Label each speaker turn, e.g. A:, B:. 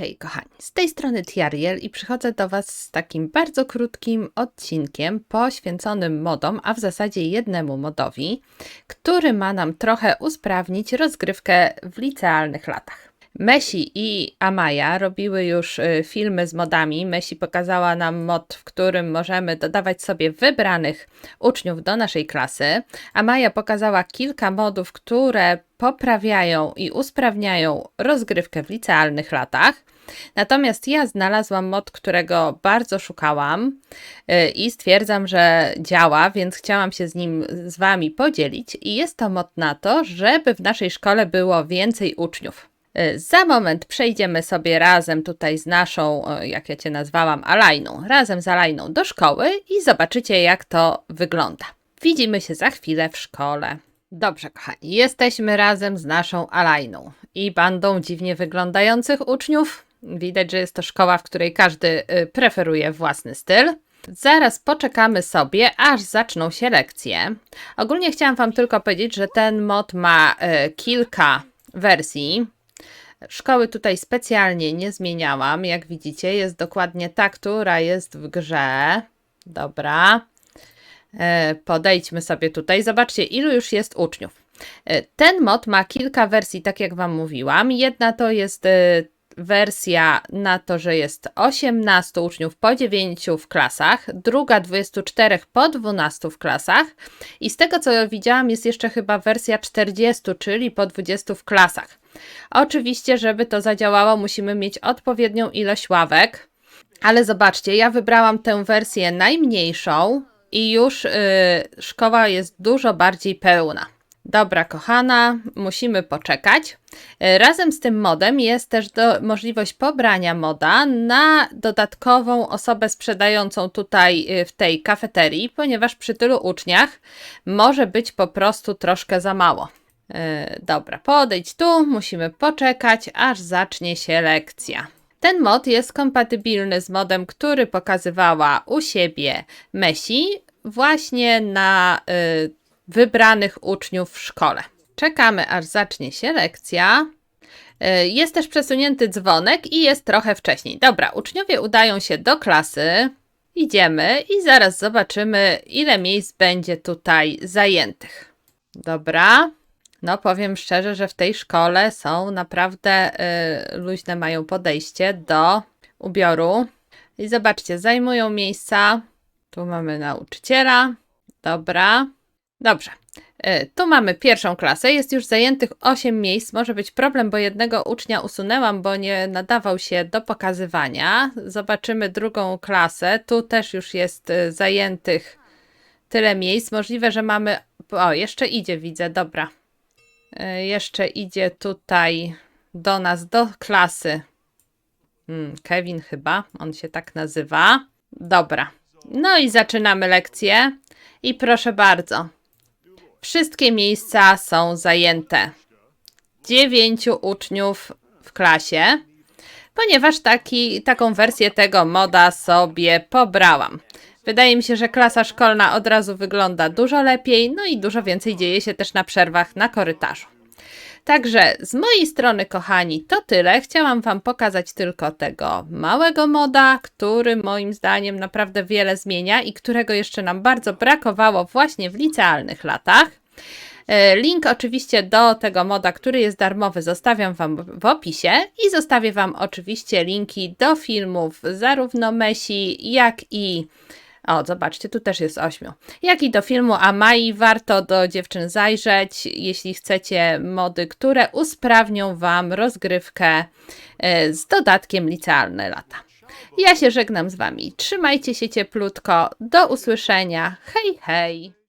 A: hej kochani, z tej strony Tiariel i przychodzę do Was z takim bardzo krótkim odcinkiem poświęconym modom, a w zasadzie jednemu modowi, który ma nam trochę usprawnić rozgrywkę w licealnych latach. Messi i Amaya robiły już y, filmy z modami. Messi pokazała nam mod, w którym możemy dodawać sobie wybranych uczniów do naszej klasy. Amaya pokazała kilka modów, które poprawiają i usprawniają rozgrywkę w licealnych latach. Natomiast ja znalazłam mod, którego bardzo szukałam y, i stwierdzam, że działa, więc chciałam się z nim z Wami podzielić. I jest to mod na to, żeby w naszej szkole było więcej uczniów. Y, Za moment przejdziemy sobie razem tutaj z naszą, o, jak ja Cię nazwałam, Alajną, razem z Alajną do szkoły i zobaczycie, jak to wygląda. Widzimy się za chwilę w szkole. Dobrze, kochani, jesteśmy razem z naszą Alajną i bandą dziwnie wyglądających uczniów. Widać, że jest to szkoła, w której każdy y, preferuje własny styl. Zaraz poczekamy sobie, aż zaczną się lekcje. Ogólnie chciałam Wam tylko powiedzieć, że ten mod ma y, kilka wersji. Szkoły tutaj specjalnie nie zmieniałam. Jak widzicie, jest dokładnie ta, która jest w grze. Dobra. E, Podejdźmy sobie tutaj. Zobaczcie, ilu już jest uczniów. E, Ten mod ma kilka wersji, tak jak Wam mówiłam. Jedna to jest e, wersja na to, że jest 18 uczniów po 9 w klasach, druga 24 po 12 w klasach i z tego co widziałam jest jeszcze chyba wersja 40, czyli po 20 w klasach. Oczywiście, żeby to zadziałało, musimy mieć odpowiednią ilość ławek, ale zobaczcie, ja wybrałam tę wersję najmniejszą i już y, szkoła jest dużo bardziej pełna. Dobra, kochana, musimy poczekać. Y, Razem z tym modem jest też do, możliwość pobrania moda na dodatkową osobę sprzedającą tutaj y, w tej kafeterii, ponieważ przy tylu uczniach może być po prostu troszkę za mało. Yy, dobra, podejdź tu, musimy poczekać, aż zacznie się lekcja. Ten mod jest kompatybilny z modem, który pokazywała u siebie Messi, właśnie na y, wybranych uczniów w szkole. Czekamy, aż zacznie się lekcja. Y, Jest też przesunięty dzwonek i jest trochę wcześniej. Dobra, uczniowie udają się do klasy. Idziemy i zaraz zobaczymy, ile miejsc będzie tutaj zajętych. Dobra. No, powiem szczerze, że w tej szkole są naprawdę y, luźne mają podejście do ubioru. I zobaczcie, zajmują miejsca. Tu mamy nauczyciela. Dobra. Dobrze. Y, tu mamy pierwszą klasę. Jest już zajętych 8 miejsc. Może być problem, bo jednego ucznia usunęłam, bo nie nadawał się do pokazywania. Zobaczymy drugą klasę. Tu też już jest y, zajętych tyle miejsc. Możliwe, że mamy. O, jeszcze idzie, widzę. Dobra. E, Jeszcze idzie tutaj do nas, do klasy. Hmm, Kevin chyba, on się tak nazywa. Dobra. No i zaczynamy lekcję. I proszę bardzo. Wszystkie miejsca są zajęte. Dziewięciu uczniów w klasie, ponieważ taki, taką wersję tego moda sobie pobrałam. Wydaje mi się, że klasa szkolna od razu wygląda dużo lepiej, no i dużo więcej dzieje się też na przerwach na korytarzu. Także z mojej strony, kochani, to tyle. Chciałam Wam pokazać tylko tego małego moda, który moim zdaniem naprawdę wiele zmienia i którego jeszcze nam bardzo brakowało właśnie w licealnych latach. E, Link oczywiście do tego moda, który jest darmowy, zostawiam Wam w opisie i zostawię Wam oczywiście linki do filmów zarówno Messi, jak i o, zobaczcie, tu też jest ośmiu. Jak i do filmu Amai warto do dziewczyn zajrzeć, jeśli chcecie mody, które usprawnią Wam rozgrywkę e, z dodatkiem licealne lata. Ja się żegnam z Wami. Trzymajcie się cieplutko. Do usłyszenia. Hej, hej!